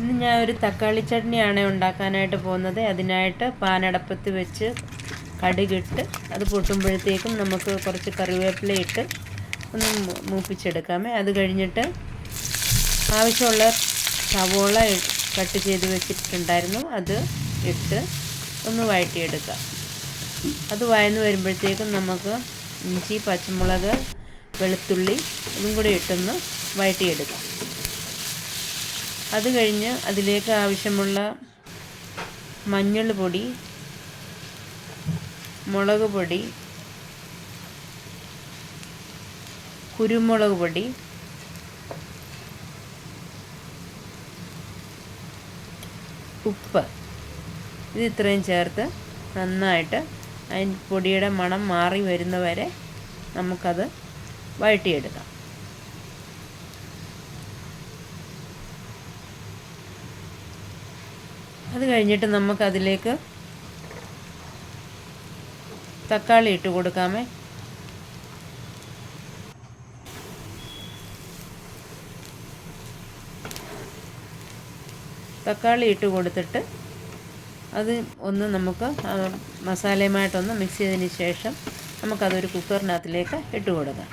ഇന്ന് ഞാൻ ഒരു തക്കാളി ചട്നിയാണ് ഉണ്ടാക്കാനായിട്ട് പോകുന്നത്. അതിനായിട്ട് പാനടപ്പത്ത് വെച്ച് കടുകിട്ട് അത് പൊട്ടുമ്പോഴത്തേക്കും നമുക്ക് കുറച്ച് കറിവേപ്പില ഇട്ട് ഒന്ന് മൂപ്പിച്ചെടുക്കാമേ. അത് കഴിഞ്ഞിട്ട് ആവശ്യമുള്ള സവോള കട്ട് ചെയ്ത് വെച്ചിട്ടുണ്ടായിരുന്നു. അത് ഇട്ട് ഒന്ന് വഴറ്റിയെടുക്കാം. അത് വയന്ന് വരുമ്പോഴത്തേക്കും നമുക്ക് ഇഞ്ചി പച്ചമുളക് വെളുത്തുള്ളി ഇതും കൂടി ഇട്ടൊന്ന് വഴറ്റിയെടുക്കാം. അത് കഴിഞ്ഞ് അതിലേക്ക് ആവശ്യമുള്ള മഞ്ഞൾ പൊടി മുളക് പൊടി കുരുമുളക് പൊടി ഉപ്പ്. ഇത് ഇത്രയും ചേർത്ത് നന്നായിട്ട് അതിന് പൊടിയുടെ മണം മാറി വരുന്നവരെ നമുക്കത് വഴറ്റിയെടുക്കാം. അത് കഴിഞ്ഞിട്ട് നമുക്കതിലേക്ക് തക്കാളി ഇട്ട് കൊടുക്കാമേ. തക്കാളി ഇട്ട് കൊടുത്തിട്ട് അത് ഒന്ന് നമുക്ക് മസാലയുമായിട്ടൊന്ന് മിക്സ് ചെയ്തതിന് ശേഷം നമുക്കതൊരു കുക്കറിനകത്തിലേക്ക് ഇട്ട് കൊടുക്കാം.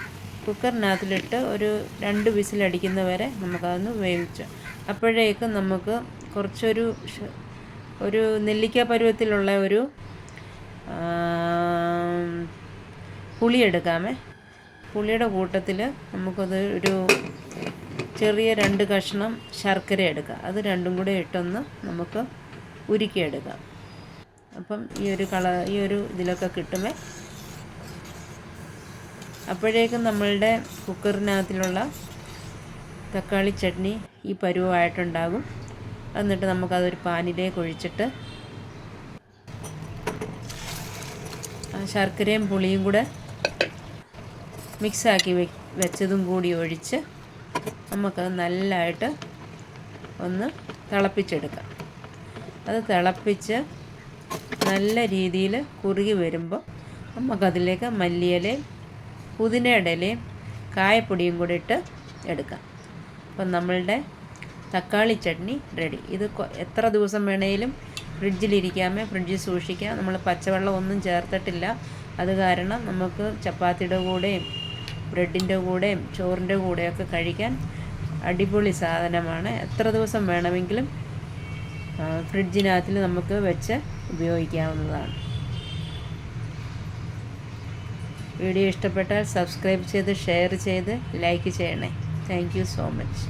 കുക്കറിനകത്തിലിട്ട് ഒരു രണ്ട് വിസിലടിക്കുന്ന വരെ നമുക്കതൊന്ന് വേവിച്ചു അപ്പോഴേക്കും നമുക്ക് കുറച്ചൊരു ഒരു നെല്ലിക്ക പരുവത്തിലുള്ള ഒരു പുളിയെടുക്കാമേ. പുളിയുടെ കൂട്ടത്തിൽ നമുക്കത് ഒരു ചെറിയ രണ്ട് കഷ്ണം ശർക്കര എടുക്കാം. അത് രണ്ടും കൂടെ ഇട്ടൊന്ന് നമുക്ക് ഉരുക്കിയെടുക്കാം. അപ്പം ഈ ഒരു കള ഈ ഒരു ഇതിലൊക്കെ കിട്ടുമേ. അപ്പോഴേക്കും നമ്മളുടെ കുക്കറിനകത്തിലുള്ള തക്കാളി ചട്നി ഈ പരുവമായിട്ടുണ്ടാകും. എന്നിട്ട് നമുക്കതൊരു പാനിലേക്ക് ഒഴിച്ചിട്ട് ശർക്കരയും പുളിയും കൂടെ മിക്സാക്കി വെച്ചതും കൂടി ഒഴിച്ച് നമുക്കത് നല്ലതായിട്ട് ഒന്ന് തിളപ്പിച്ചെടുക്കാം. അത് തിളപ്പിച്ച് നല്ല രീതിയിൽ കുറുകി വരുമ്പോൾ നമുക്കതിലേക്ക് മല്ലിയിലയും പുതിനയുടെ ഇലയും കായപ്പൊടിയും കൂടി ഇട്ട് എടുക്കാം. അപ്പം നമ്മളുടെ തക്കാളി ചട്നി റെഡി ഇത് എത്ര ദിവസം വേണേലും ഫ്രിഡ്ജിലിരിക്കാമേ ഫ്രിഡ്ജിൽ സൂക്ഷിക്കാം. നമ്മൾ പച്ചവെള്ളം ഒന്നും ചേർത്തിട്ടില്ല. അത് കാരണം നമുക്ക് ചപ്പാത്തിയുടെ കൂടെയും ബ്രെഡിന്റെ കൂടെയും ചോറിന്റെ കൂടെയൊക്കെ കഴിക്കാൻ അടിപൊളി സാധനമാണ്. എത്ര ദിവസം വേണമെങ്കിലും ഫ്രിഡ്ജിനകത്തിൽ നമുക്ക് വെച്ച് ഉപയോഗിക്കാവുന്നതാണ്. വീഡിയോ ഇഷ്ടപ്പെട്ടാൽ സബ്സ്ക്രൈബ് ചെയ്ത് ഷെയർ ചെയ്ത് ലൈക്ക് ചെയ്യണേ. Thank so much.